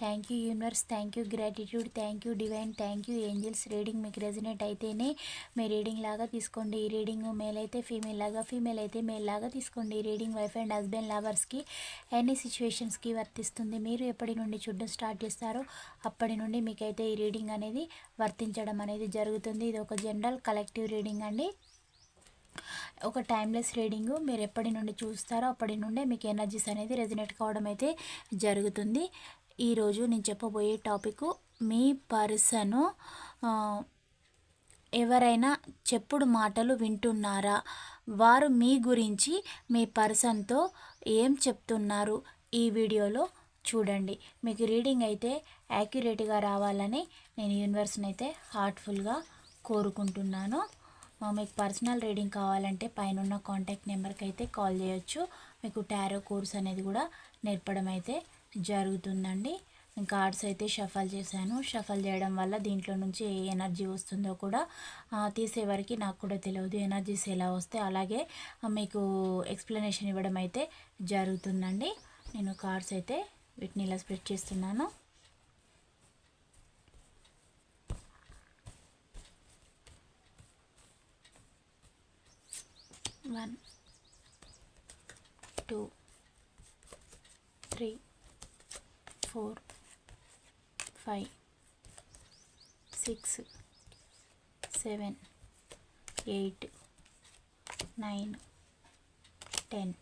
thank you universe thank you gratitude thank you divine thank you angels. Reading మీకు resonate అయితేనే మీ reading లాగా తీసుకోండి. ఈ రీడింగ్ మేల్ అయితే ఫీమేల్ లాగా ఫీమేల్ అయితే మేల్ లాగా తీసుకోండి. ఈ రీడింగ్ వైఫ్ అండ్ హస్బెండ్ లవర్స్కి ఎన్ని సిచ్యువేషన్స్కి వర్తిస్తుంది. మీరు ఎప్పటి నుండి చూడడం స్టార్ట్ చేస్తారో అప్పటి నుండి మీకైతే ఈ రీడింగ్ అనేది వర్తించడం అనేది జరుగుతుంది. ఇది ఒక జనరల్ కలెక్టివ్ రీడింగ్ అండి. ఒక టైమ్లెస్ రీడింగ్. మీరు ఎప్పటి నుండి చూస్తారో అప్పటి నుండే మీకు ఎనర్జీస్ అనేది రెజినేట్ కావడం అయితే జరుగుతుంది. ఈరోజు నేను చెప్పబోయే టాపిక్ మీ పర్సను ఎవరైనా చెప్పుడు మాటలు వింటున్నారా? వారు మీ గురించి మీ పర్సన్తో ఏం చెప్తున్నారు? ఈ వీడియోలో చూడండి. మీకు రీడింగ్ అయితే యాక్యురేట్గా రావాలని నేను యూనివర్స్ని అయితే హార్ట్ఫుల్గా కోరుకుంటున్నాను. మీకు పర్సనల్ రీడింగ్ కావాలంటే పైన ఉన్న కాంటాక్ట్ నెంబర్కి అయితే కాల్ చేయొచ్చు. మీకు టారో కోర్స్ అనేది కూడా నేర్పడం అయితే జరుగుతుందండి. కార్డ్స్ అయితే షఫల్ చేశాను. షఫల్ చేయడం వల్ల దీంట్లో నుంచి ఏ ఎనర్జీ వస్తుందో కూడా తీసే వరకు నాకు కూడా తెలియదు. ఎనర్జీస్ ఎలా వస్తే అలాగే మీకు ఎక్స్ప్లెనేషన్ ఇవ్వడం అయితే జరుగుతుందండి. నేను కార్డ్స్ అయితే వీటిని ఇలా స్ప్రెడ్ చేస్తున్నాను. One two three four five six seven eight nine ten.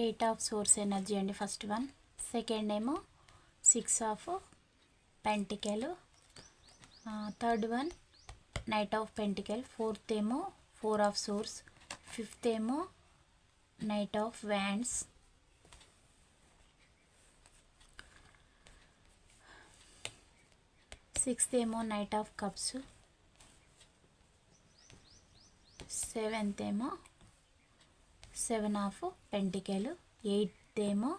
Eight of swords energy అండి ఫస్ట్ వన్ సెకండ్ ఏమో six of pentacles. Third one knight of pentacles. Fourth ఏమో ఫోర్ ఆఫ్ సోర్స్. ఫిఫ్త్ ఏమో knight of wands. Sixth ఏమో knight of cups. Seventh ఏమో seven of పెంటికెలు. Eighth ఏమో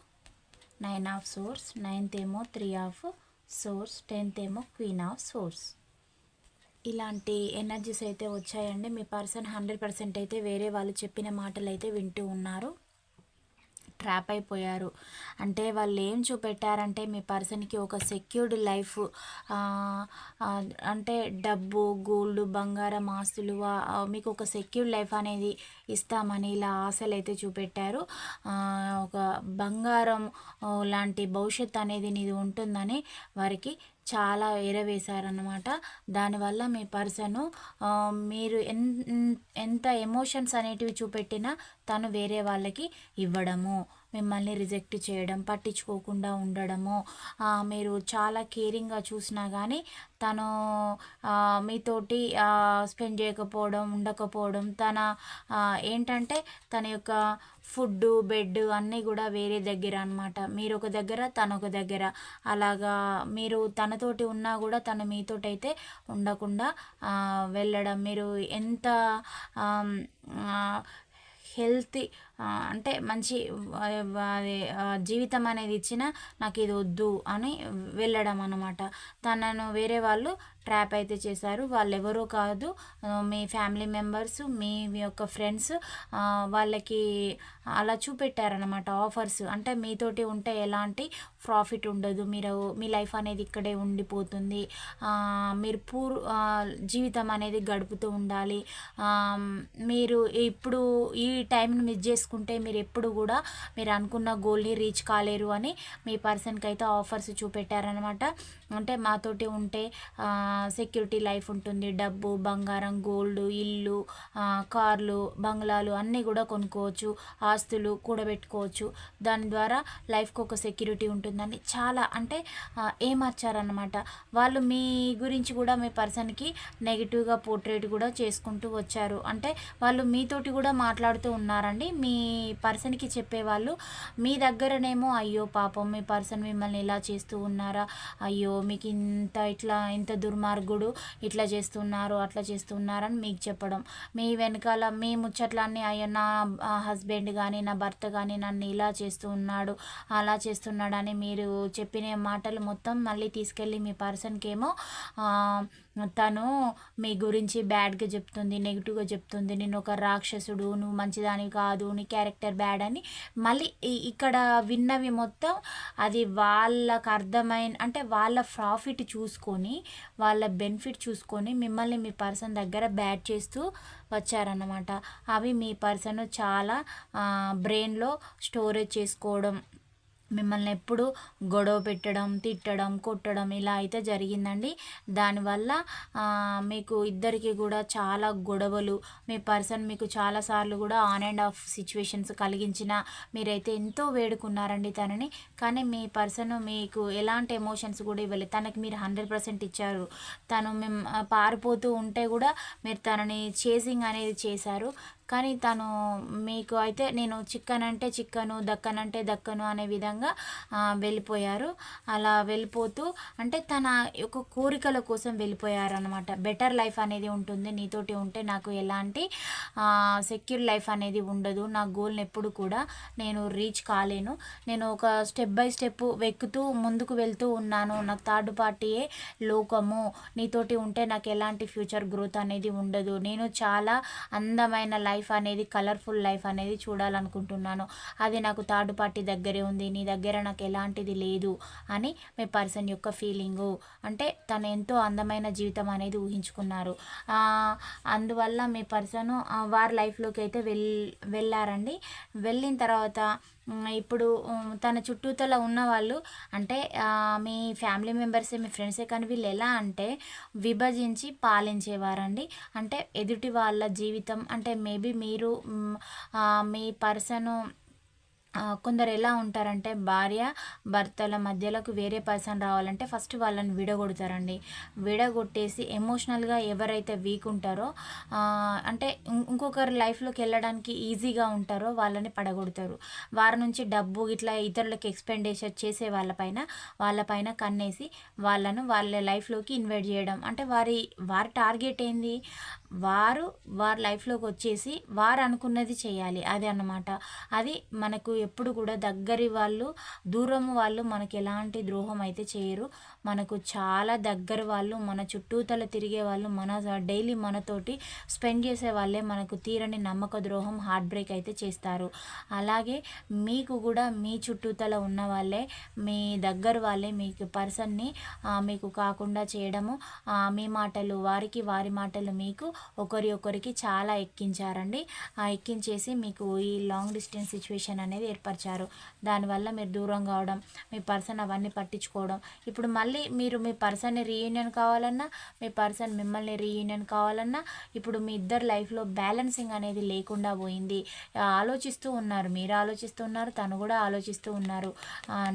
nine of swords ninth ఏమో three of swords tenth ఏమో queen of swords. ఇలాంటి energies అయితే వచ్చాయండి. మీ పర్సన్ హండ్రెడ్ పర్సెంట్ అయితే వేరే వాళ్ళు చెప్పిన మాటలు అయితే వింటూ ఉన్నారు. ట్రాప్ అయిపోయారు. అంటే వాళ్ళు ఏం చూపెట్టారంటే మీ పర్సన్కి ఒక సెక్యూర్డ్ లైఫ్ అంటే డబ్బు గోల్డ్ బంగారం ఆస్తులు మీకు ఒక సెక్యూర్డ్ లైఫ్ అనేది ఇస్తామని ఇలా ఆశలు అయితే చూపెట్టారు ఒక బంగారం లాంటి భవిష్యత్తు అనేది నీది ఉంటుందని వారికి చాలా ఎరవేశారనమాట దానివల్ల మీ పర్సను మీరు ఎన్ ఎంత ఎమోషన్స్ అనేటివి చూపెట్టినా తను వేరే వాళ్ళకి ఇవ్వడము మిమ్మల్ని రిజెక్ట్ చేయడం పట్టించుకోకుండా ఉండడము మీరు చాలా కేరింగ్గా చూసినా కానీ తను మీతోటి స్పెండ్ చేయకపోవడం ఉండకపోవడం తన ఏంటంటే తన యొక్క ఫుడ్ బెడ్ అన్నీ కూడా వేరే దగ్గర అనమాట మీరు ఒక దగ్గర తను ఒక దగ్గర. అలాగా మీరు తనతోటి ఉన్నా కూడా తను మీతోటి అయితే ఉండకుండా వెళ్ళడం. మీరు ఎంత హెల్తీ అంటే మంచి జీవితం అనేది ఇచ్చిన నాకు ఇది వద్దు అని వెళ్ళడం అనమాట తనను వేరే వాళ్ళు ట్రాప్ అయితే చేశారు. వాళ్ళు ఎవరో కాదు మీ ఫ్యామిలీ మెంబర్స్ మీ యొక్క ఫ్రెండ్స్ వాళ్ళకి అలా చూపెట్టారనమాట ఆఫర్స్. అంటే మీతోటి ఉంటే ఎలాంటి ప్రాఫిట్ ఉండదు. మీరు మీ లైఫ్ అనేది ఇక్కడే ఉండిపోతుంది. మీరు పూర్ జీవితం అనేది గడుపుతూ ఉండాలి. మీరు ఇప్పుడు ఈ టైంని మిస్ చేసుకుంటే మీరు ఎప్పుడు కూడా మీరు అనుకున్న గోల్ని రీచ్ కాలేరు అని మీ పర్సన్కి అయితే ఆఫర్స్ చూపెట్టారనమాట అంటే మాతోటి ఉంటే సెక్యూరిటీ లైఫ్ ఉంటుంది. డబ్బు బంగారం గోల్డ్ ఇల్లు కార్లు బంగ్లాలు అన్నీ కూడా కొనుక్కోవచ్చు. ఆస్తులు కూడబెట్టుకోవచ్చు దాని ద్వారా లైఫ్కి ఒక సెక్యూరిటీ ఉంటుందని చాలా అంటే ఏమార్చారనమాట వాళ్ళు మీ గురించి కూడా మీ పర్సన్కి నెగిటివ్గా పోర్ట్రేట్ కూడా చేసుకుంటూ వచ్చారు. అంటే వాళ్ళు మీతోటి కూడా మాట్లాడుతూ ఉన్నారండి. మీ పర్సన్కి చెప్పేవాళ్ళు మీ దగ్గరనేమో అయ్యో పాపం మీ పర్సన్ మిమ్మల్ని ఇలా చేస్తూ ఉన్నారా? అయ్యో మీకు ఇంత ఇట్లా ఇంత దుర్మార్గుడు ఇట్లా చేస్తున్నారు అట్లా చేస్తున్నారని మీకు చెప్పడం. మీ వెనకాల మీ ముచ్చట్లన్నీ అయ్యో నా హస్బెండ్ కానీ నా భర్త కానీ నన్ను ఇలా చేస్తూ ఉన్నాడు అలా చేస్తున్నాడని మీరు చెప్పిన మాటలు మొత్తం మళ్ళీ తీసుకెళ్ళి మీ పర్సన్కి ఏమో తను మీ గురించి బ్యాడ్గా చెప్తుంది నెగిటివ్గా చెప్తుంది. నేను ఒక రాక్షసుడు నువ్వు మంచిదాని కాదు నీ క్యారెక్టర్ బ్యాడ్ అని మళ్ళీ ఇక్కడ విన్నవి మొత్తం అది వాళ్ళకు అర్థమైన అంటే వాళ్ళ ప్రాఫిట్ చూసుకొని వాళ్ళ బెనిఫిట్ చూసుకొని మిమ్మల్ని మీ పర్సన్ దగ్గర బ్యాడ్ చేస్తూ వచ్చారన్నమాట. అవి మీ పర్సన్ చాలా బ్రెయిన్లో స్టోరేజ్ చేసుకోవడం మిమ్మల్ని ఎప్పుడు గొడవ పెట్టడం తిట్టడం కొట్టడం ఇలా అయితే జరిగిందండి. దానివల్ల మీకు ఇద్దరికి కూడా చాలా గొడవలు మీ పర్సన్ మీకు చాలాసార్లు కూడా ఆన్ అండ్ ఆఫ్ సిచ్యువేషన్స్ కలిగించిన మీరైతే ఎంతో వేడుకున్నారండి తనని. కానీ మీ పర్సన్ మీకు ఎలాంటి ఎమోషన్స్ కూడా ఇవ్వలేదు. తనకి మీరు హండ్రెడ్ పర్సెంట్ ఇచ్చారు. తను మేము పారిపోతూ ఉంటే కూడా మీరు తనని చేసింగ్ అనేది చేశారు. కానీ తను మీకు అయితే నేను చిక్కన్ అంటే చిక్కను దక్కన్ అంటే దక్కను అనే విధంగా వెళ్ళిపోయారు. అలా వెళ్ళిపోతూ అంటే తన యొక్క కోరికల కోసం వెళ్ళిపోయారు అనమాట బెటర్ లైఫ్ అనేది ఉంటుంది. నీతోటి ఉంటే నాకు ఎలాంటి సెక్యూర్ లైఫ్ అనేది ఉండదు. నా గోల్ని ఎప్పుడు కూడా నేను రీచ్ కాలేను. నేను ఒక స్టెప్ బై స్టెప్ వెక్కుతూ ముందుకు వెళ్తూ ఉన్నాను. నాకు థర్డ్ పార్టీయే లోకము. నీతోటి ఉంటే నాకు ఎలాంటి ఫ్యూచర్ గ్రోత్ అనేది ఉండదు. నేను చాలా అందమైన లైఫ్ లైఫ్ అనేది కలర్ఫుల్ లైఫ్ అనేది చూడాలనుకుంటున్నాను. అది నాకు థర్డ్ పార్టీ దగ్గరే ఉంది. నీ దగ్గర నాకు ఎలాంటిది లేదు అని మీ పర్సన్ యొక్క ఫీలింగు. అంటే తను ఎంతో అందమైన జీవితం అనేది ఊహించుకున్నారు. అందువల్ల మీ పర్సన్ వారి లైఫ్లోకి అయితే వెల్ వెళ్ళారండి. వెళ్ళిన తర్వాత ఇప్పుడు తన చుట్టూతల ఉన్న వాళ్ళు అంటే మీ ఫ్యామిలీ మెంబర్సే మీ ఫ్రెండ్సే కానీ వీళ్ళు ఎలా అంటే విభజించి పాలించేవారండి. అంటే ఎదుటి వాళ్ళ జీవితం అంటే మేబీ మీరు మీ పర్సను కొందరు ఎలా ఉంటారంటే భార్య భర్తల మధ్యలోకి వేరే పర్సన్ రావాలంటే ఫస్ట్ వాళ్ళని విడగొడతారండి. విడగొట్టేసి ఎమోషనల్గా ఎవరైతే వీక్ ఉంటారో అంటే ఇంకొకరి లైఫ్లోకి వెళ్ళడానికి ఈజీగా ఉంటారో వాళ్ళని పడగొడతారు. వారి నుంచి డబ్బు ఇట్లా ఇతరులకు ఎక్స్పెండిచర్ చేసే వాళ్ళపైన వాళ్ళపైన కన్నేసి వాళ్ళను వాళ్ళ లైఫ్లోకి ఇన్వైట్ చేయడం. అంటే వారి వారి టార్గెట్ ఏంది? వారు వారి లైఫ్లోకి వచ్చేసి వారు అనుకున్నది చేయాలి. అది అన్నమాట. అది మనకు ఎప్పుడు కూడా దగ్గరి వాళ్ళు దూరం వాళ్ళు మనకి ఎలాంటి ద్రోహం అయితే చేయరు. మనకు చాలా దగ్గర వాళ్ళు మన చుట్టూతల తిరిగే వాళ్ళు మన డైలీ మనతోటి స్పెండ్ చేసే వాళ్ళే మనకు తీరని నమ్మక ద్రోహం హార్ట్ బ్రేక్ అయితే చేస్తారు. అలాగే మీకు కూడా మీ చుట్టూతల ఉన్న వాళ్ళే మీ దగ్గర వాళ్ళే మీకు పర్సన్ని మీకు కాకుండా చేయడము మీ మాటలు వారికి వారి మాటలు మీకు ఒకరి ఒకరికి చాలా ఎక్కించారండి. ఆ ఎక్కించేసి మీకు ఈ లాంగ్ డిస్టెన్స్ సిచ్యువేషన్ అనేది ఏర్పరిచారు. దానివల్ల మీరు దూరం కావడం మీ పర్సన్ అవన్నీ పట్టించుకోవడం. ఇప్పుడు మళ్ళీ మీరు మీ పర్సన్ని రీయూనియన్ కావాలన్నా మీ పర్సన్ మిమ్మల్ని రీయూనియన్ కావాలన్నా ఇప్పుడు మీ ఇద్దరు లైఫ్లో బ్యాలెన్సింగ్ అనేది లేకుండా పోయింది. ఆలోచిస్తూ ఉన్నారు మీరు ఆలోచిస్తూ ఉన్నారు తను కూడా ఆలోచిస్తూ ఉన్నారు.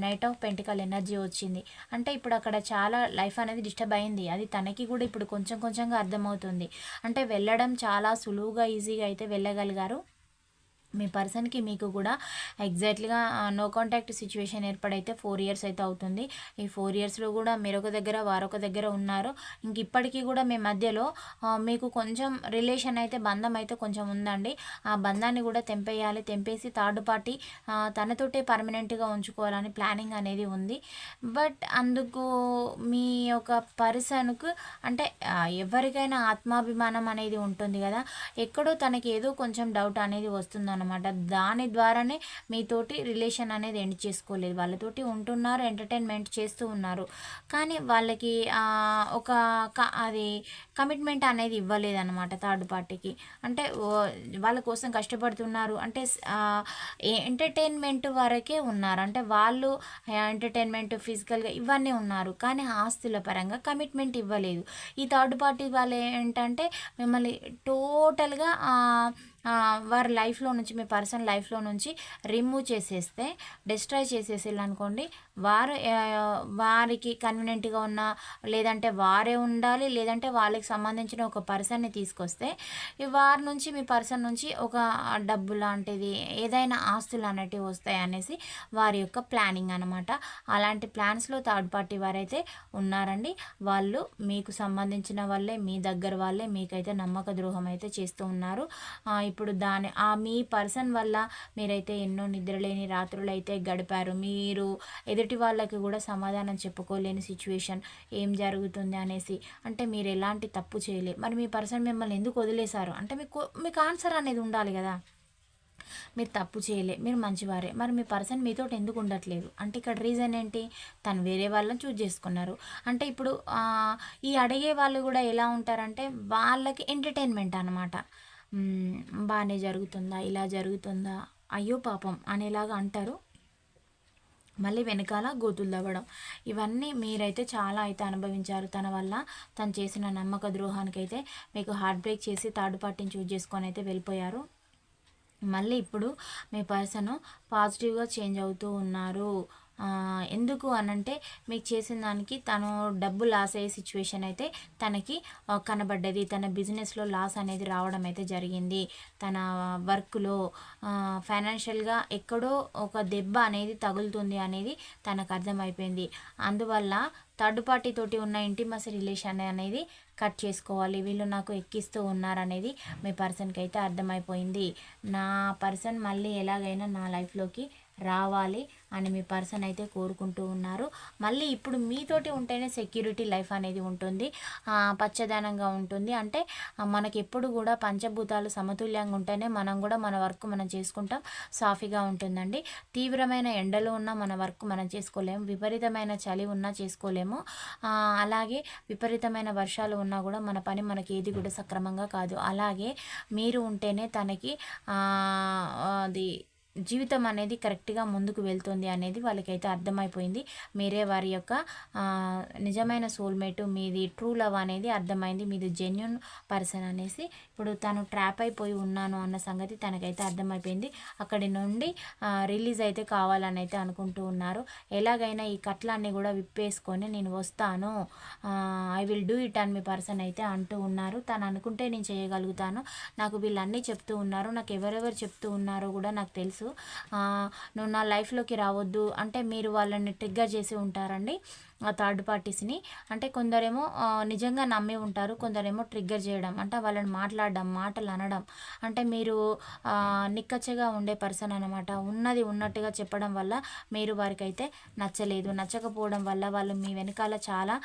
నైట్ ఆఫ్ పెంటికల్ ఎనర్జీ వచ్చింది. అంటే ఇప్పుడు అక్కడ చాలా లైఫ్ అనేది డిస్టర్బ్ అయింది. అది తనకి కూడా ఇప్పుడు కొంచెం కొంచెంగా అర్థమవుతుంది. అంటే వెళ్ళడం చాలా సులువుగా ఈజీగా అయితే వెళ్ళగలిగారు. మీ పర్సన్కి మీకు కూడా ఎగ్జాక్ట్లీగా నో కాంటాక్ట్ సిచ్యువేషన్ ఏర్పడైతే ఫోర్ ఇయర్స్ అయితే అవుతుంది. ఈ ఫోర్ ఇయర్స్లో కూడా మీరొక దగ్గర వారొక దగ్గర ఉన్నారు. ఇంక ఇప్పటికీ కూడా మీ మధ్యలో మీకు కొంచెం రిలేషన్ అయితే బంధం అయితే కొంచెం ఉందండి. ఆ బంధాన్ని కూడా తెంపేయాలి. తెంపేసి థర్డ్ పార్టీ తనతోటే పర్మనెంట్గా ఉంచుకోవాలని ప్లానింగ్ అనేది ఉంది. బట్ అందుకు మీ యొక్క పర్సన్కు అంటే ఎవరికైనా ఆత్మాభిమానం అనేది ఉంటుంది కదా. ఎక్కడో తనకి ఏదో కొంచెం డౌట్ అనేది వస్తుందన్నమాట అనమాట దాని ద్వారానే మీతోటి రిలేషన్ అనేది ఎండ్ చేసుకోలేదు. వాళ్ళతోటి ఉంటున్నారు ఎంటర్టైన్మెంట్ చేస్తూ ఉన్నారు. కానీ వాళ్ళకి ఒక అది కమిట్మెంట్ అనేది ఇవ్వలేదన్నమాట థర్డ్ పార్టీకి. అంటే వాళ్ళ కోసం కష్టపడుతున్నారు. అంటే ఎంటర్టైన్మెంట్ వరకే ఉన్నారు. అంటే వాళ్ళు ఎంటర్టైన్మెంట్ ఫిజికల్గా ఇవన్నీ ఉన్నారు. కానీ ఆస్తుల పరంగా కమిట్మెంట్ ఇవ్వలేదు. ఈ థర్డ్ పార్టీ వాళ్ళు ఏంటంటే మిమ్మల్ని టోటల్గా వారి లైఫ్లో నుంచి మీ పర్సన్ లైఫ్లో నుంచి రిమూవ్ చేసేస్తే డిస్ట్రాయ్ చేసేసి అనుకోండి వారు వారికి కన్వీనెంట్గా ఉన్న లేదంటే వారే ఉండాలి లేదంటే వాళ్ళకి సంబంధించిన ఒక పర్సన్ని తీసుకొస్తే వారి నుంచి మీ పర్సన్ నుంచి ఒక డబ్బు లాంటిది ఏదైనా ఆస్తులు అనేటివి వస్తాయి అనేసి వారి యొక్క ప్లానింగ్ అనమాట అలాంటి ప్లాన్స్లో థర్డ్ పార్టీ వారైతే ఉన్నారండి. వాళ్ళు మీకు సంబంధించిన వాళ్ళే మీ దగ్గర వాళ్ళే మీకైతే నమ్మక ద్రోహం అయితే చేస్తూ ఉన్నారు. ఇప్పుడు దాని ఆ మీ పర్సన్ వల్ల మీరైతే ఎన్నో నిద్రలేని రాత్రులు అయితే గడిపారు. మీరు ఎదుటి వాళ్ళకి కూడా సమాధానం చెప్పుకోలేని సిచ్యువేషన్ ఏం జరుగుతుంది అనేసి. అంటే మీరు ఎలాంటి తప్పు చేయలే. మరి మీ పర్సన్ మిమ్మల్ని ఎందుకు వదిలేశారు? అంటే మీకు మీకు ఆన్సర్ అనేది ఉండాలి కదా. మీరు తప్పు చేయలే. మీరు మంచివారే. మరి మీ పర్సన్ మీతో ఎందుకు ఉండట్లేదు? అంటే ఇక్కడ రీజన్ ఏంటి? తను వేరే వాళ్ళని చూజ్ చేసుకున్నారు. అంటే ఇప్పుడు ఈ అడిగే వాళ్ళు కూడా ఎలా ఉంటారంటే వాళ్ళకి ఎంటర్టైన్మెంట్ అనమాట బాగానే జరుగుతుందా? ఇలా జరుగుతుందా? అయ్యో పాపం అనేలాగా అంటారు. మళ్ళీ వెనకాల గోతులు తవ్వడం. ఇవన్నీ మీరైతే చాలా అయితే అనుభవించారు. తన వల్ల తను చేసిన నమ్మక ద్రోహానికి అయితే మీకు హార్ట్ బ్రేక్ చేసి థర్డ్ పార్టీని చూజ్ చేసుకొని అయితే వెళ్ళిపోయారు. మళ్ళీ ఇప్పుడు మీ పర్సన్ పాజిటివ్గా చేంజ్ అవుతూ ఉన్నారు. ఎందుకు అనంటే మీకు చేసిన దానికి తను డబ్బు లాస్ అయ్యే సిచ్యువేషన్ అయితే తనకి కనబడ్డది. తన బిజినెస్లో లాస్ అనేది రావడం అయితే జరిగింది. తన వర్క్లో ఫైనాన్షియల్గా ఎక్కడో ఒక దెబ్బ అనేది తగులుతుంది అనేది తనకు అర్థమైపోయింది. అందువల్ల థర్డ్ పార్టీ తోటి ఉన్న ఇంటిమసీ రిలేషన్ అనేది కట్ చేసుకోవాలి. వీళ్ళు నాకు ఎక్కిస్తూ ఉన్నారనేది మీ పర్సన్కి అయితే అర్థమైపోయింది. నా పర్సన్ మళ్ళీ ఎలాగైనా నా లైఫ్లోకి రావాలి. అని మీ పర్సన్ అయితే కోరుకుంటూ ఉన్నారు. మళ్ళీ ఇప్పుడు మీతోటి ఉంటేనే సెక్యూరిటీ లైఫ్ అనేది ఉంటుంది. పచ్చదనంగా ఉంటుంది. అంటే మనకి ఎప్పుడు కూడా పంచభూతాలు సమతుల్యంగా ఉంటేనే మనం కూడా మన వర్క్ మనం చేసుకుంటాం. సాఫీగా ఉంటుందండి. తీవ్రమైన ఎండలు ఉన్నా మన వర్క్ మనం చేసుకోలేము. విపరీతమైన చలి ఉన్నా చేసుకోలేము. అలాగే విపరీతమైన వర్షాలు ఉన్నా కూడా మన పని మనకి ఏది కూడా సక్రమంగా కాదు. అలాగే మీరు ఉంటేనే తనకి అది జీవితం అనేది కరెక్ట్గా ముందుకు వెళ్తుంది అనేది వాళ్ళకైతే అర్థమైపోయింది. మీరే వారి యొక్క నిజమైన సోల్మేట్ మీది ట్రూ లవ్ అనేది అర్థమైంది మీది జెన్యున్ పర్సన్ అనేసి. ఇప్పుడు తను ట్రాప్ అయిపోయి ఉన్నాను అన్న సంగతి తనకైతే అర్థమైపోయింది. అక్కడి నుండి రిలీజ్ అయితే కావాలని అయితే అనుకుంటూ ఉన్నారు. ఎలాగైనా ఈ కట్లన్నీ కూడా విప్పేసుకొని నేను వస్తాను ఐ విల్ డూ ఇట్ అని మీ పర్సన్ అయితే అంటూ ఉన్నారు. తను అనుకుంటే నేను చేయగలుగుతాను. నాకు వీళ్ళన్నీ చెప్తూ ఉన్నారు. నాకు ఎవరెవరు చెప్తూ ఉన్నారో కూడా నాకు తెలుసు. నువ్వు నా లైఫ్లోకి రావద్దు. అంటే మీరు వాళ్ళని ట్రిగ్గర్ చేసి ఉంటారండి. థర్డ్ పార్టీస్ని. అంటే కొందరేమో నిజంగా నమ్మి ఉంటారు కొందరేమో ట్రిగ్గర్ చేయడం అంటే వాళ్ళని మాట్లాడడం మాటలు అనడం. అంటే మీరు నిక్కచ్చగా ఉండే పర్సన్ అనమాట ఉన్నది ఉన్నట్టుగా చెప్పడం వల్ల మీరు వారికి అయితే నచ్చలేదు. నచ్చకపోవడం వల్ల వాళ్ళు మీ వెనకాల చాలా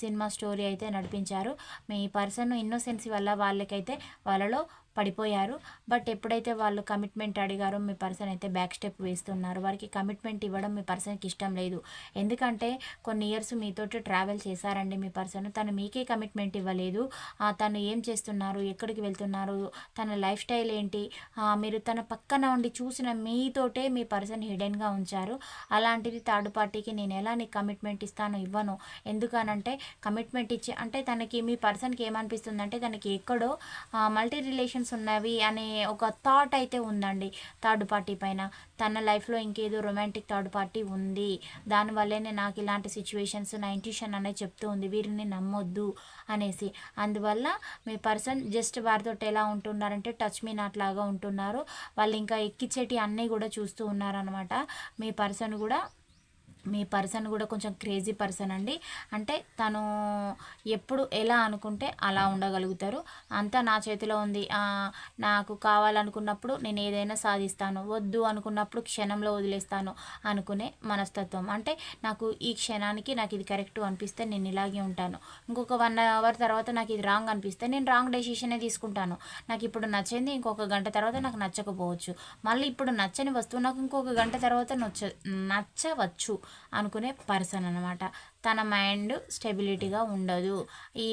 సినిమా స్టోరీ అయితే నడిపించారు. మీ పర్సన్ ఇన్నోసెన్సీ వల్ల వాళ్ళకైతే వాళ్ళలో పడిపోయారు. బట్ ఎప్పుడైతే వాళ్ళు కమిట్మెంట్ అడిగారో మీ పర్సన్ అయితే బ్యాక్ స్టెప్ వేస్తున్నారు. వారికి కమిట్మెంట్ ఇవ్వడం మీ పర్సన్కి ఇష్టం లేదు. ఎందుకంటే కొన్ని ఇయర్స్ మీతో ట్రావెల్ చేశారండి మీ పర్సన్ తను మీకే కమిట్మెంట్ ఇవ్వలేదు. తను ఏం చేస్తున్నారు? ఎక్కడికి వెళ్తున్నారు? తన లైఫ్ స్టైల్ ఏంటి మీరు తన పక్కన ఉండి చూసిన మీతోటే మీ పర్సన్ హిడెన్గా ఉంచారు. అలాంటిది థర్డ్ పార్టీకి నేను ఎలా నీకు కమిట్మెంట్ ఇస్తాను ఇవ్వను. ఎందుకనంటే కమిట్మెంట్ ఇచ్చి అంటే తనకి మీ పర్సన్కి ఏమనిపిస్తుందంటే తనకి ఎక్కడో మల్టీ రిలేషన్స్ ఉన్నవి అనే ఒక థాట్ అయితే ఉందండి థర్డ్ పార్టీ పైన. తన లైఫ్లో ఇంకేదో రొమాంటిక్ థర్డ్ పార్టీ ఉంది. దానివల్లనే నాకు ఇలాంటి సిచ్యువేషన్స్ నా ఇంట్యూషన్ అనేది చెప్తూ ఉంది. వీరిని నమ్మొద్దు అనేసి. అందువల్ల మీ పర్సన్ జస్ట్ వారితో ఎలా ఉంటున్నారంటే టచ్ మీ నాట్ లాగా ఉంటున్నారు. వాళ్ళు ఇంకా ఎక్కిచ్చేటి అన్నీ కూడా చూస్తూ ఉన్నారనమాట మీ పర్సన్ కూడా మీ పర్సన్ కూడా కొంచెం క్రేజీ పర్సన్ అండి. అంటే తను ఎప్పుడు ఎలా అనుకుంటే అలా ఉండగలుగుతారు. అంతా నా చేతిలో ఉంది. నాకు కావాలనుకున్నప్పుడు నేను ఏదైనా సాధిస్తాను. వద్దు అనుకున్నప్పుడు క్షణంలో వదిలేస్తాను అనుకునే మనస్తత్వం. అంటే నాకు ఈ క్షణానికి నాకు ఇది కరెక్ట్ అనిపిస్తే నేను ఇలాగే ఉంటాను. ఇంకొక వన్ అవర్ తర్వాత నాకు ఇది రాంగ్ అనిపిస్తే నేను రాంగ్ డెసిషనే తీసుకుంటాను. నాకు ఇప్పుడు నచ్చింది ఇంకొక గంట తర్వాత నాకు నచ్చకపోవచ్చు. మళ్ళీ ఇప్పుడు నచ్చని వస్తువు నాకు ఇంకొక గంట తర్వాత నచ్చ నచ్చవచ్చు. అనుకునే పర్సన్ అనమాట తన మైండ్ స్టెబిలిటీగా ఉండదు. ఈ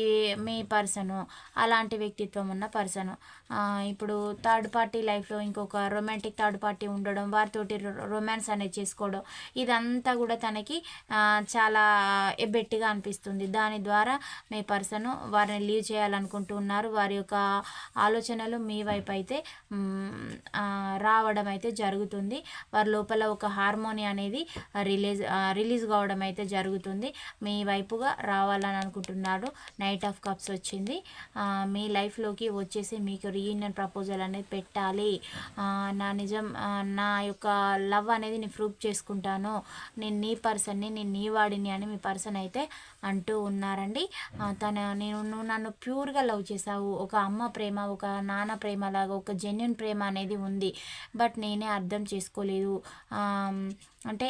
మీ పర్సను అలాంటి వ్యక్తిత్వం ఉన్న పర్సను. ఇప్పుడు థర్డ్ పార్టీ లైఫ్లో ఇంకొక రొమాంటిక్ థర్డ్ పార్టీ ఉండడం వారితోటి రొమాన్స్ అనేది చేసుకోవడం ఇదంతా కూడా తనకి చాలా ఎబ్బెట్టిగా అనిపిస్తుంది. దాని ద్వారా మీ పర్సన్ వారిని లీవ్ చేయాలనుకుంటున్నారు వారి యొక్క ఆలోచనలు మీ వైపు అయితే రావడం అయితే జరుగుతుంది. వారి లోపల ఒక హార్మోని అనేది రిలీజ్ రిలీజ్ కావడం అయితే జరుగుతుంది. మీ వైపుగా రావాలని అనుకుంటున్నాడు. నైట్ ఆఫ్ కప్స్ వచ్చింది. మీ లైఫ్లోకి వచ్చేసి మీకు రీయూనియన్ ప్రపోజల్ అనేది పెట్టాలి. నా నిజం నా యొక్క లవ్ అనేది నేను ప్రూఫ్ చేసుకుంటాను. నేను నీ పర్సన్ని నేను నీ వాడిని అని మీ పర్సన్ అయితే అంటూ ఉన్నారండి. తన నేను నువ్వు నన్ను ప్యూర్గా లవ్ చేసావు ఒక అమ్మ ప్రేమ ఒక నాన్న ప్రేమ లాగా ఒక జెన్యున్ ప్రేమ అనేది ఉంది. బట్ నేనే అర్థం చేసుకోలేదు. అంటే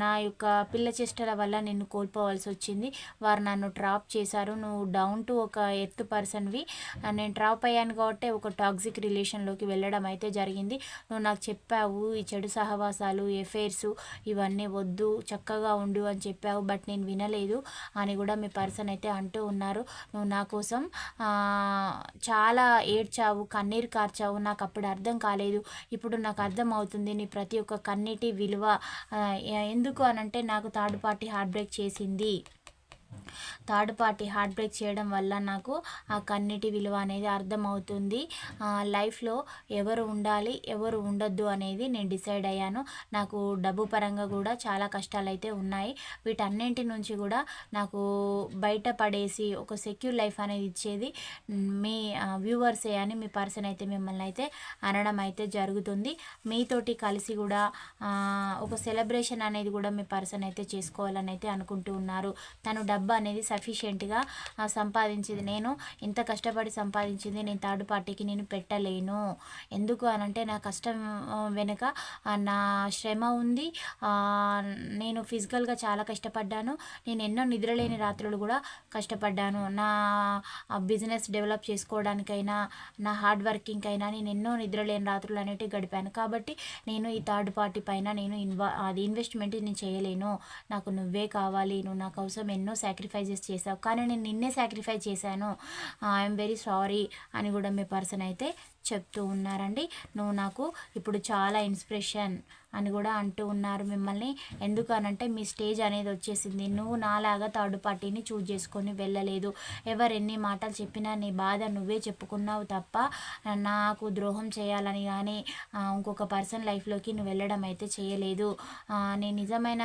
నా యొక్క పిల్ల చేష్టల వల్ల నిన్ను కోల్పోవాల్సి వచ్చింది. వారు నన్ను డ్రాప్ చేశారు. నువ్వు డౌన్ టు ఒక ఎత్తు పర్సన్వి. నేను డ్రాప్ అయ్యాను కాబట్టి ఒక టాక్సిక్ రిలేషన్లోకి వెళ్ళడం అయితే జరిగింది. నువ్వు నాకు చెప్పావు ఈ చెడు సహవాసాలు ఎఫైర్స్ ఇవన్నీ వద్దు చక్కగా ఉండు అని చెప్పావు బట్ నేను వినలేదు అని కూడా మీ పర్సన్ అయితే అంటూ ఉన్నారు. నువ్వు నా కోసం చాలా ఏడ్చావు కన్నీరు కార్చావు. నాకు అప్పుడు అర్థం కాలేదు. ఇప్పుడు నాకు అర్థం అవుతుంది నీ ప్రతి ఒక్క కన్నీటి విలువ ఎందుకు అనంటే నాకు థర్డ్ పార్టీ హార్ట్ బ్రేక్ చేసింది. థర్డ్ పార్టీ హార్ట్ బ్రేక్ చేయడం వల్ల నాకు ఆ కన్నిటి విలువ అనేది అర్థమవుతుంది. లైఫ్లో ఎవరు ఉండాలి ఎవరు ఉండొద్దు అనేది నేను డిసైడ్ అయ్యాను. నాకు డబ్బు పరంగా కూడా చాలా కష్టాలు అయితే ఉన్నాయి. వీటన్నింటి నుంచి కూడా నాకు బయటపడేసి ఒక సెక్యూర్ లైఫ్ అనేది ఇచ్చేది మీ వ్యూవర్సే అని మీ పర్సన్ అయితే మిమ్మల్ని అయితే అనడం అయితే జరుగుతుంది. మీతోటి కలిసి కూడా ఒక సెలబ్రేషన్ అనేది కూడా మీ పర్సన్ అయితే చేసుకోవాలని అయితే అనుకుంటూ ఉన్నారు. తను డబ్బు అనేది సఫిషియెంట్గా సంపాదించింది. నేను ఇంత కష్టపడి సంపాదించింది నేను థర్డ్ పార్టీకి నేను పెట్టలేను. ఎందుకు అనంటే నా కష్టం వెనుక నా శ్రమ ఉంది. నేను ఫిజికల్గా చాలా కష్టపడ్డాను. నేను ఎన్నో నిద్రలేని రాత్రులు కూడా కష్టపడ్డాను. నా బిజినెస్ డెవలప్ చేసుకోవడానికైనా నా హార్డ్ వర్కింగ్ అయినా నేను ఎన్నో నిద్రలేని రాత్రులు అనేటివి గడిపాను. కాబట్టి నేను ఈ థర్డ్ పార్టీ పైన నేను ఇన్వా అది ఇన్వెస్ట్మెంట్ నేను చేయలేను. నాకు నువ్వే కావాలి. నువ్వు నా కోసం ఎన్నో సాక్రిఫైజెస్ చేసావు. కానీ నేను నిన్నే సాక్రిఫై చేశాను. ఐఎమ్ వెరీ సారీ అని కూడా మీ పర్సన్ అయితే చెప్తూ ఉన్నారండి. నువ్వు నాకు ఇప్పుడు చాలా ఇన్స్పిరేషన్ అని కూడా అంటూ ఉన్నారు మిమ్మల్ని. ఎందుకనంటే మీ స్టేజ్ అనేది వచ్చేసింది. నువ్వు నాలాగా థర్డ్ పార్టీని చూజ్ చేసుకొని వెళ్ళలేదు. ఎవరు ఎన్ని మాటలు చెప్పినా నీ బాధ నువ్వే చెప్పుకున్నావు తప్ప నాకు ద్రోహం చేయాలని కానీ ఇంకొక పర్సన్ లైఫ్లోకి నువ్వు వెళ్ళడం అయితే చేయలేదు. నేను నిజమైన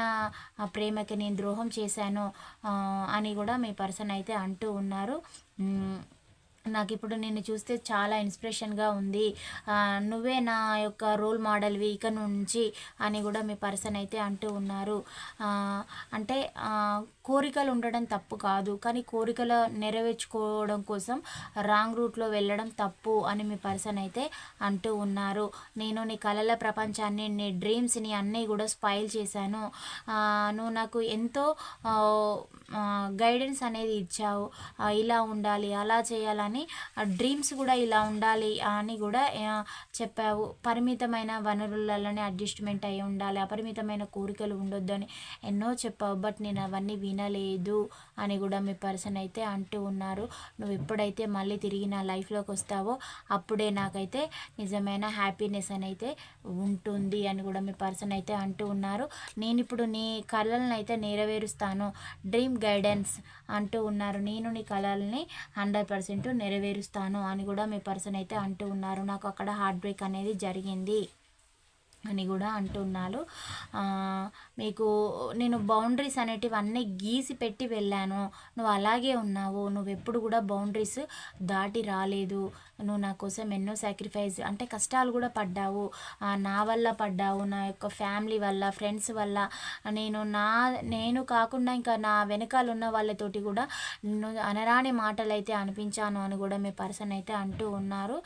ప్రేమకి నేను ద్రోహం చేశాను అని కూడా మీ పర్సన్ అయితే అంటూ ఉన్నారు. నాకు ఇప్పుడు నిన్ను చూస్తే చాలా ఇన్స్పిరేషన్గా ఉంది. నువ్వే నా యొక్క రోల్ మోడల్వి ఇక నుంచి అని కూడా మీ పర్సన్ అయితే అంటూ ఉన్నారు. అంటే కోరికలు ఉండడం తప్పు కాదు. కానీ కోరికలు నెరవేర్చుకోవడం కోసం రాంగ్ రూట్లో వెళ్ళడం తప్పు అని మీ పర్సన్ అయితే అంటూ ఉన్నారు. నేను నీ కళల ప్రపంచాన్ని నీ డ్రీమ్స్ని అన్నీ కూడా స్పైల్ చేశాను. నువ్వు నాకు ఎంతో గైడెన్స్ అనేది ఇచ్చావు. ఇలా ఉండాలి అలా చేయాలని డ్రీమ్స్ కూడా ఇలా ఉండాలి అని కూడా చెప్పావు. పరిమితమైన వనరులలోనే అడ్జస్ట్మెంట్ అయి ఉండాలి అపరిమితమైన కోరికలు ఉండొద్దని ఎన్నో చెప్పావు. బట్ నేను అవన్నీ వినలేదు అని కూడా మీ పర్సన్ అయితే అంటూ ఉన్నారు. నువ్వు ఎప్పుడైతే మళ్ళీ తిరిగి నా లైఫ్లోకి వస్తావో అప్పుడే నాకైతే నిజమైన హ్యాపీనెస్ అని అయితే ఉంటుంది అని కూడా మీ పర్సన్ అయితే అంటూ ఉన్నారు. నేను ఇప్పుడు నీ కళలను అయితే నెరవేరుస్తాను. డ్రీమ్ గైడెన్స్ అంటూ ఉన్నారు. నేను నీ కళల్ని హండ్రెడ్ పర్సెంట్ నెరవేరుస్తాను అని కూడా మీ పర్సన్ అయితే అంటూ ఉన్నారు. నాకు అక్కడ హార్ట్ బ్రేక్ అనేది జరిగింది. అని కూడా అంటున్నారు. మీకు నేను బౌండరీస్ అనేటివి అన్నీ గీసి పెట్టి వెళ్ళాను. నువ్వు అలాగే ఉన్నావు. నువ్వు ఎప్పుడు కూడా బౌండరీస్ దాటి రాలేదు. నువ్వు నా కోసం ఎన్నో సాక్రిఫైస్ అంటే కష్టాలు కూడా పడ్డావు. నా వల్ల పడ్డావు. నా యొక్క ఫ్యామిలీ వల్ల ఫ్రెండ్స్ వల్ల. నేను నా నేను కాకుండా ఇంకా నా వెనకాల ఉన్న వాళ్ళతోటి కూడా నేను అనరాని మాటలు అయితే అనిపించాను అని కూడా మీ పర్సన్ అయితే అంటూ ఉన్నారు.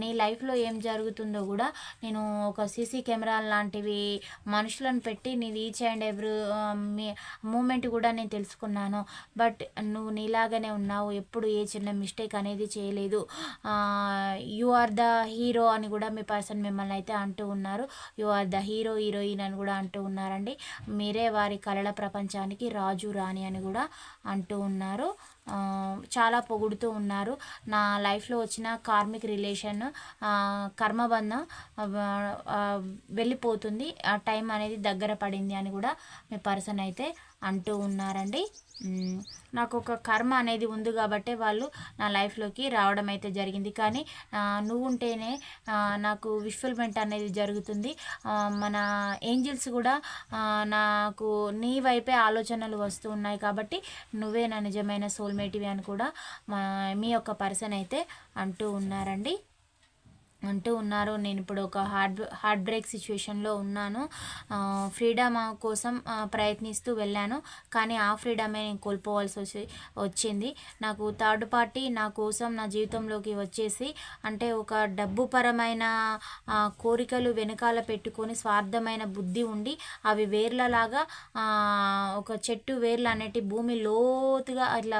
నీ లైఫ్లో ఏం జరుగుతుందో కూడా నేను ఒక సీసీ కెమెరా లాంటివి మనుషులను పెట్టి నీ ఈచ్ అండ్ ఎవ్రీ మీ మూమెంట్ కూడా నేను తెలుసుకున్నాను. బట్ నువ్వు నీలాగానే ఉన్నావు ఎప్పుడు ఏ చిన్న మిస్టేక్ అనేది చేయలేదు. యు ఆర్ ద హీరో అని కూడా మీ పర్సన్ మిమ్మల్ని అయితే అంటూ ఉన్నారు. You are the hero heroine అని కూడా అంటూ ఉన్నారండి. మీరే వారి కళల ప్రపంచానికి రాజు రాణి అని కూడా అంటూ ఉన్నారు. చాలా పొగుడుతూ ఉన్నారు. నా లైఫ్లో వచ్చిన కార్మిక్ రిలేషన్ కర్మబంధం వెళ్ళిపోతుంది. ఆ టైం అనేది దగ్గర పడింది అని కూడా మీ పర్సన్ అయితే అంటూ ఉన్నారండి. నాకు ఒక కర్మ అనేది ఉంది కాబట్టి వాళ్ళు నా లైఫ్లోకి రావడం అయితే జరిగింది. కానీ నువ్వు ఉంటేనే నాకు విఫుల్మెంట్ అనేది జరుగుతుంది. మన ఏంజిల్స్ కూడా నాకు నీ వైపే ఆలోచనలు వస్తూ ఉన్నాయి కాబట్టి నువ్వే నా నిజమైన సోల్మేటివి అని కూడా మా మీ యొక్క పర్సన్ అయితే అంటూ ఉన్నారండి. అంటూ ఉన్నారు. నేను ఇప్పుడు ఒక హార్డ్ హార్ట్ బ్రేక్ సిచ్యువేషన్లో ఉన్నాను. ఫ్రీడమ్ కోసం ప్రయత్నిస్తూ వెళ్ళాను. కానీ ఆ ఫ్రీడమే నేను కోల్పోవాల్సి వచ్చి వచ్చింది. నాకు థర్డ్ పార్టీ నా కోసం నా జీవితంలోకి వచ్చేసి అంటే ఒక డబ్బు పరమైన కోరికలు వెనకాల పెట్టుకొని స్వార్థమైన బుద్ధి ఉండి అవి వేర్లలాగా ఒక చెట్టు వేర్లు అనేటి భూమి లోతుగా అట్లా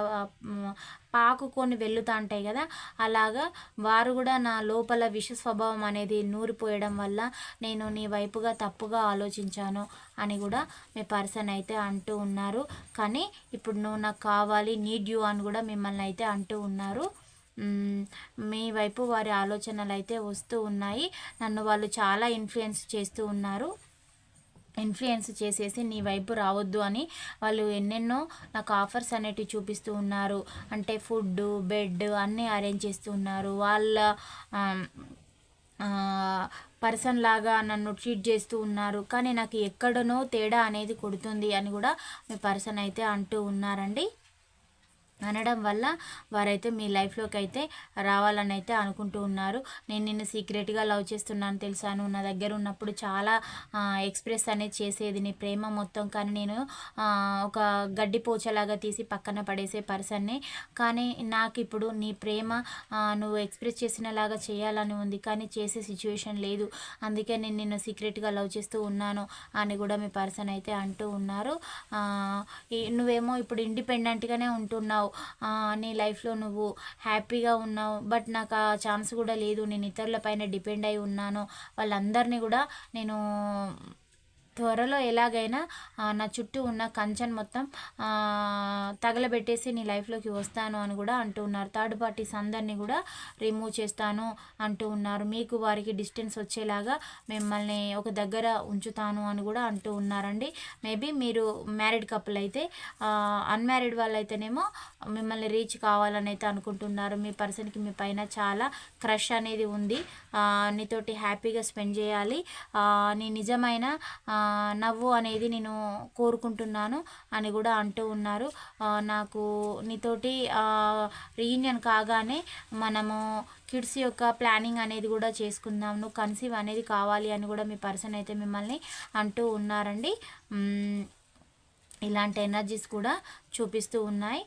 పాకుకొని వెళ్తా ఉంటాయి కదా అలాగా వారు కూడా నా లోపల విష స్వభావం అనేది నూరిపోయడం వల్ల నేను నీ వైపుగా తప్పుగా ఆలోచించాను అని కూడా మీ పర్సన్ అయితే అంటూ ఉన్నారు. కానీ ఇప్పుడు నువ్వు నాకు కావాలి నీడ్ యూ అని కూడా మిమ్మల్ని అయితే అంటూ ఉన్నారు. మీ వైపు వారి ఆలోచనలు అయితే వస్తూ ఉన్నాయి. నన్ను వాళ్ళు చాలా ఇన్ఫ్లుయెన్స్ చేస్తూ ఉన్నారు. ఇన్ఫ్లుయెన్స్ చేసేసి నీ వైపు రావద్దు అని వాళ్ళు ఎన్నెన్నో నాకు ఆఫర్స్ అనేటివి చూపిస్తూ ఉన్నారు. అంటే ఫుడ్ బెడ్ అన్నీ అరేంజ్ చేస్తూ ఉన్నారు. వాళ్ళ పర్సన్ లాగా నన్ను ట్రీట్ చేస్తూ ఉన్నారు. కానీ నాకు ఎక్కడనో తేడా అనేది కొడుతుంది అని కూడా మీ పర్సన్ అయితే అంటూ ఉన్నారండి. అనడం వల్ల వారైతే మీ లైఫ్లోకి అయితే రావాలని అయితే అనుకుంటూ ఉన్నారు. నేను నిన్ను సీక్రెట్గా లవ్ చేస్తున్నాను తెలుసాను నా దగ్గర ఉన్నప్పుడు చాలా ఎక్స్ప్రెస్ అనేది చేసేది నీ ప్రేమ మొత్తం. కానీ నేను ఒక గడ్డి పోచలాగా తీసి పక్కన పడేసే పర్సన్ని. కానీ నాకు ఇప్పుడు నీ ప్రేమ నువ్వు ఎక్స్ప్రెస్ చేసినలాగా చేయాలని ఉంది. కానీ చేసే సిచ్యువేషన్ లేదు. అందుకే నేను నిన్ను సీక్రెట్గా లవ్ చేస్తూ ఉన్నాను అని కూడా మీ పర్సన్ అయితే అంటూ ఉన్నారు. నువ్వేమో ఇప్పుడు ఇండిపెండెంట్గానే ఉంటున్నావు. ఆ, నీ లైఫ్లో నువ్వు హ్యాపీగా ఉన్నావు బట్ నాకు ఆ ఛాన్స్ కూడా లేదు. నేను ఇతరుల పైన డిపెండ్ అయి ఉన్నాను. వాళ్ళందరినీ కూడా నేను త్వరలో ఎలాగైనా నా చుట్టూ ఉన్న కంచెన్ మొత్తం తగలబెట్టేసి నీ లైఫ్లోకి వస్తాను అని కూడా అంటూ ఉన్నారు. థర్డ్ పార్టీస్ అందరినీ కూడా రిమూవ్ చేస్తాను అంటూ ఉన్నారు. మీకు వారికి డిస్టెన్స్ వచ్చేలాగా మిమ్మల్ని ఒక దగ్గర ఉంచుతాను అని కూడా అంటూ ఉన్నారండి. మేబీ మీరు మ్యారీడ్ కపుల్ అయితే అన్మ్యారీడ్ వాళ్ళైతేనేమో మిమ్మల్ని రీచ్ కావాలని అయితే అనుకుంటున్నారు. మీ పర్సన్కి మీ పైన చాలా క్రష్ అనేది ఉంది. నీతోటి హ్యాపీగా స్పెండ్ చేయాలి. నీ నిజమైన నవ్వు అనేది నేను కోరుకుంటున్నాను అని కూడా అంటూ ఉన్నారు. నాకు నీతోటి రీయూనియన్ కాగానే మనము కిడ్స్ యొక్క ప్లానింగ్ అనేది కూడా చేసుకుందాం. నువ్వు కన్సీవ్ అనేది కావాలి అని కూడా మీ పర్సన్ అయితే మిమ్మల్ని అంటూ ఉన్నారండి. ఇలాంటి ఎనర్జీస్ కూడా చూపిస్తూ ఉన్నాయి.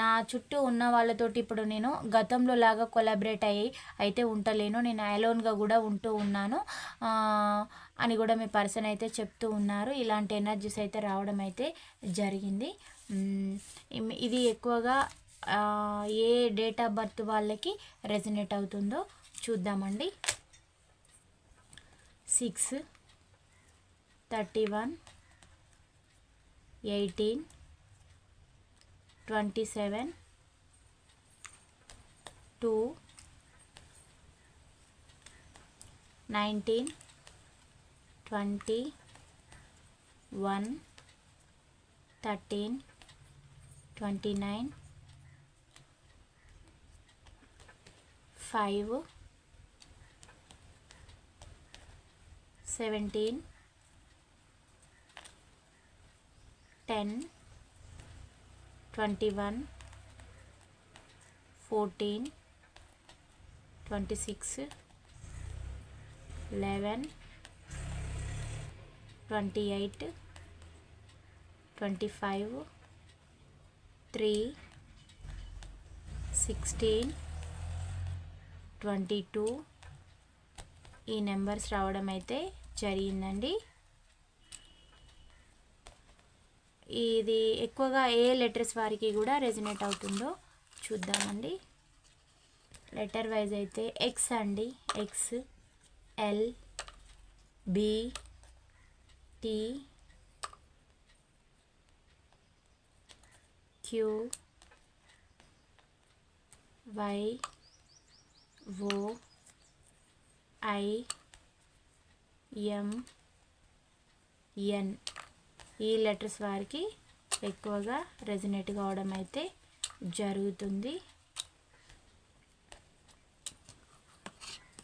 నా చుట్టూ ఉన్న వాళ్ళతోటి ఇప్పుడు నేను గతంలో లాగా కొలాబరేట్ అయ్యి అయితే ఉండలేను నేను అలోన్గా కూడా ఉంటూ ఉన్నాను. అని కూడా మీ పర్సన్ అయితే చెప్తూ ఉన్నారు. ఇలాంటి ఎనర్జీస్ అయితే రావడం అయితే జరిగింది. ఇది ఎక్కువగా ఏ డేట్ ఆఫ్ బర్త్ వాళ్ళకి రెజినేట్ అవుతుందో చూద్దామండి. Six thirty one eighteen twenty seven two nineteen twenty one thirteen twenty nine five seventeen ten twenty one fourteen twenty six eleven twenty eight twenty five three sixteen twenty two. ఈ numbers రావడం అయితే జరిగిందండి. ఇది ఎక్కువగా ఏ letters వారికి కూడా resonate అవుతుందో చూద్దామండి. లెటర్ వైజ్ అయితే ఎక్స్ అండి. X L B T Q Y O I M N E letters వారికి ఎక్కువగా రెజినేట్ కావడం అయితే జరుగుతుంది.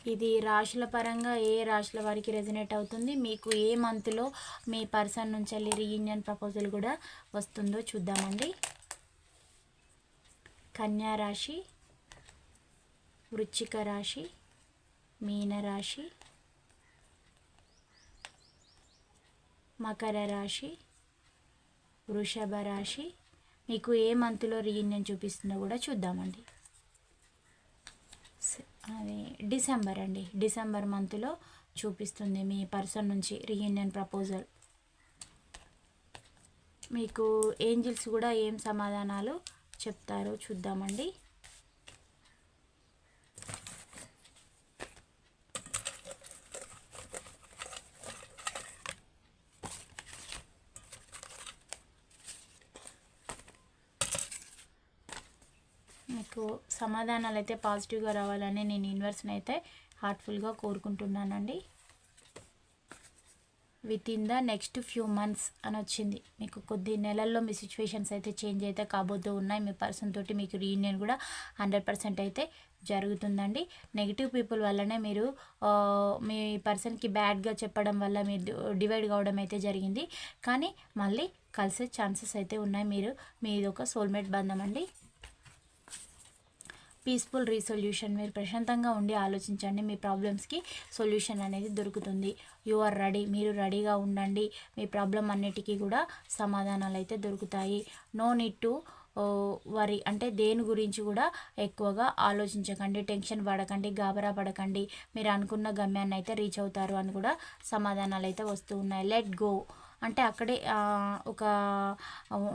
ఇది రాశుల పరంగా ఏ రాశుల వారికి రెజనేట్ అవుతుంది? మీకు ఏ మంత్లో మీ పర్సన్ నుంచి వెళ్ళి రీయూనియన్ ప్రపోజల్ కూడా వస్తుందో చూద్దామండి. కన్యా రాశి వృచ్చిక రాశి మీనరాశి మకర రాశి వృషభ రాశి. మీకు ఏ మంత్లో రీయూనియన్ చూపిస్తుందో కూడా చూద్దామండి. అది డిసెంబర్ అండి. డిసెంబర్ మంత్లో చూపిస్తుంది మీ పర్సన్ నుంచి రీయూనియన్ ప్రపోజల్. మీకు ఏంజిల్స్ కూడా ఏం సమాధానాలు చెప్తారో చూద్దామండి. మీకు సమాధానాలు అయితే పాజిటివ్గా రావాలని నేను యూనివర్స్ని అయితే హార్ట్ఫుల్గా కోరుకుంటున్నానండి. Within the next few months అని వచ్చింది. మీకు కొద్ది నెలల్లో మీ సిచ్యువేషన్స్ అయితే చేంజ్ అయితే కాబోతూ ఉన్నాయి. మీ పర్సన్ తోటి మీకు రీయూనియన్ కూడా హండ్రెడ్ పర్సెంట్ అయితే జరుగుతుందండి. నెగిటివ్ పీపుల్ వల్లనే మీరు మీ పర్సన్కి బ్యాడ్గా చెప్పడం వల్ల మీరు డివైడ్ కావడం అయితే జరిగింది. కానీ మళ్ళీ కలిసే ఛాన్సెస్ అయితే ఉన్నాయి. మీరు మీది ఒక సోల్మేట్ బంధం అండి. పీస్ఫుల్ రీసొల్యూషన్ మీరు ప్రశాంతంగా ఉండి ఆలోచించండి. మీ ప్రాబ్లమ్స్కి సొల్యూషన్ అనేది దొరుకుతుంది. యు ఆర్ రెడీ మీరు రెడీగా ఉండండి. మీ ప్రాబ్లం అన్నిటికీ కూడా సమాధానాలు అయితే దొరుకుతాయి. నో నీడ్ టు వరి అంటే దేని గురించి కూడా ఎక్కువగా ఆలోచించకండి. టెన్షన్ పడకండి. గాబరా పడకండి. మీరు అనుకున్న గమ్యాన్ని అయితే రీచ్ అవుతారు అని కూడా సమాధానాలు అయితే వస్తూ ఉన్నాయి. లెట్ గో అంటే అక్కడే ఒక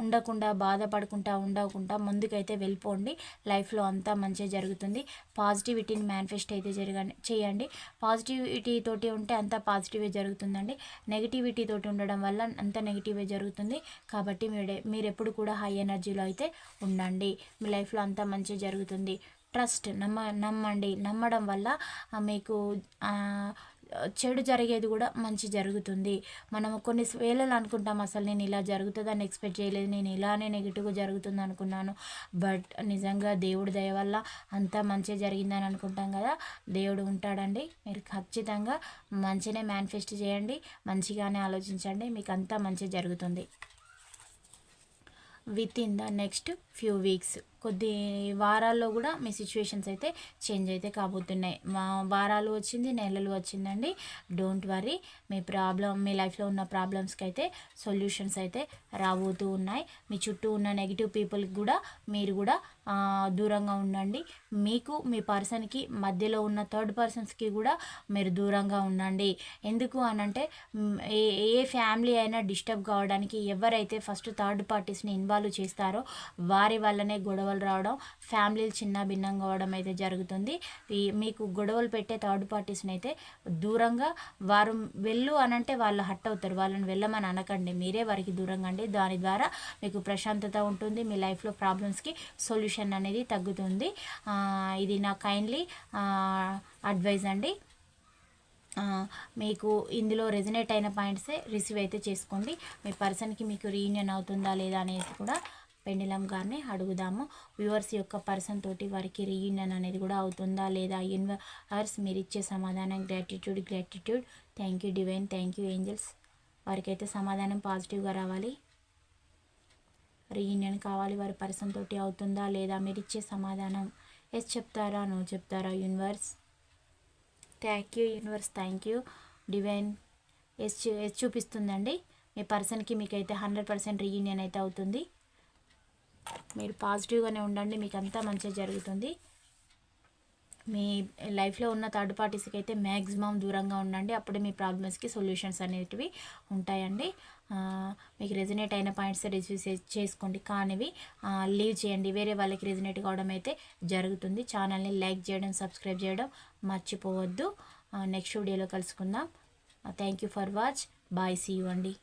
ఉండకుండా బాధపడకుండా ఉండకుండా ముందుకైతే వెళ్ళిపోండి. లైఫ్లో అంతా మంచిగా జరుగుతుంది. పాజిటివిటీని మేనిఫెస్ట్ అయితే జరగ చేయండి. పాజిటివిటీ తోటి ఉంటే అంతా పాజిటివే జరుగుతుందండి. నెగిటివిటీ తోటి ఉండడం వల్ల అంత నెగిటివే జరుగుతుంది. కాబట్టి మీరు మీరు ఎప్పుడు కూడా హై ఎనర్జీలో అయితే ఉండండి. మీ లైఫ్లో అంతా మంచిగా జరుగుతుంది. ట్రస్ట్ నమ్మ నమ్మండి. నమ్మడం వల్ల మీకు చెడు జరిగేది కూడా మంచి జరుగుతుంది. మనము కొన్ని వేళలు అనుకుంటాం అసలు నేను ఇలా జరుగుతుందని ఎక్స్పెక్ట్ చేయలేదు. నేను ఇలానే నెగిటివ్గా జరుగుతుంది అనుకున్నాను. బట్ నిజంగా దేవుడి దయ వల్ల అంతా మంచిగా జరిగిందని అనుకుంటాం కదా. దేవుడు ఉంటాడండి. మీరు ఖచ్చితంగా మంచినే మేనిఫెస్ట్ చేయండి. మంచిగానే ఆలోచించండి. మీకు అంతా మంచి జరుగుతుంది. Within the next few weeks. కొద్ది వారాల్లో కూడా మీ సిచ్యువేషన్స్ అయితే చేంజ్ అయితే కాబోతున్నాయి. మా వారాలు వచ్చింది నెలలు వచ్చిందండి. డోంట్ వరీ మీ ప్రాబ్లం మీ లైఫ్లో ఉన్న ప్రాబ్లమ్స్కి అయితే సొల్యూషన్స్ అయితే రాబోతూ ఉన్నాయి. మీ చుట్టూ ఉన్న నెగిటివ్ పీపుల్కి కూడా మీరు కూడా దూరంగా ఉండండి. మీకు మీ పర్సన్కి మధ్యలో ఉన్న థర్డ్ పర్సన్స్కి కూడా మీరు దూరంగా ఉండండి. ఎందుకు అనంటే ఏ ఏ ఫ్యామిలీ అయినా డిస్టర్బ్ కావడానికి ఎవరైతే ఫస్ట్ థర్డ్ పార్టీస్ని ఇన్వాల్వ్ చేస్తారో వారి వల్లనే గొడవలు రావడం ఫ్యామిలీలు చిన్న భిన్నంగా అవడం అయితే జరుగుతుంది. ఈ మీకు గొడవలు పెట్టే థర్డ్ పార్టీస్ని అయితే దూరంగా వారు వెళ్ళు అనంటే వాళ్ళు హట్ అవుతారు. వాళ్ళని వెళ్ళమని అనకండి. మీరే వారికి దూరంగా అండి. దాని ద్వారా మీకు ప్రశాంతత ఉంటుంది. మీ లైఫ్లో ప్రాబ్లమ్స్కి సొల్యూషన్ అనేది తగ్గుతుంది. ఇది నా కైండ్లీ అడ్వైజ్ అండి. మీకు ఇందులో రెజనేట్ అయిన పాయింట్సే రిసీవ్ అయితే చేసుకోండి. మీ పర్సన్కి మీకు రీయూనియన్ అవుతుందా లేదా అనేది కూడా పెండిలం గారిని అడుగుదాము. వ్యూవర్స్ యొక్క పర్సన్ తోటి వారికి రీయూనియన్ అనేది కూడా అవుతుందా లేదా? ఇన్వర్స్ మీరు ఇచ్చే సమాధానం gratitude gratitude thank you divine thank you angels వారికి అయితే సమాధానం పాజిటివ్గా రావాలి. రీయూనియన్ కావాలి. వారి పర్సన్ తోటి అవుతుందా లేదా? మీరు ఇచ్చే సమాధానం. ఎస్ చెప్తారా? నో చెప్తారా? Universe thank you universe thank you divine yes chew yes చూపిస్తుందండి. మీ పర్సన్కి మీకైతే హండ్రెడ్ పర్సెంట్ రీయూనియన్ అయితే అవుతుంది. మీరు పాజిటివ్గానే ఉండండి మీకు అంతా మంచిగా జరుగుతుంది. మీ లైఫ్లో ఉన్న థర్డ్ పార్టీస్కి అయితే మ్యాక్సిమం దూరంగా ఉండండి అప్పుడే మీ ప్రాబ్లమ్స్కి సొల్యూషన్స్ అనేటివి ఉంటాయండి. మీకు రెజినేట్ అయిన పాయింట్స్ రిసీవ్ చేసుకోండి కానివి లీవ్ చేయండి వేరే వాళ్ళకి రెజినేట్ కావడం అయితే జరుగుతుంది. ఛానల్ని లైక్ చేయడం సబ్స్క్రైబ్ చేయడం మర్చిపోవద్దు. నెక్స్ట్ వీడియోలో కలుసుకుందాం. Thank you for watch. Bye see you అండి.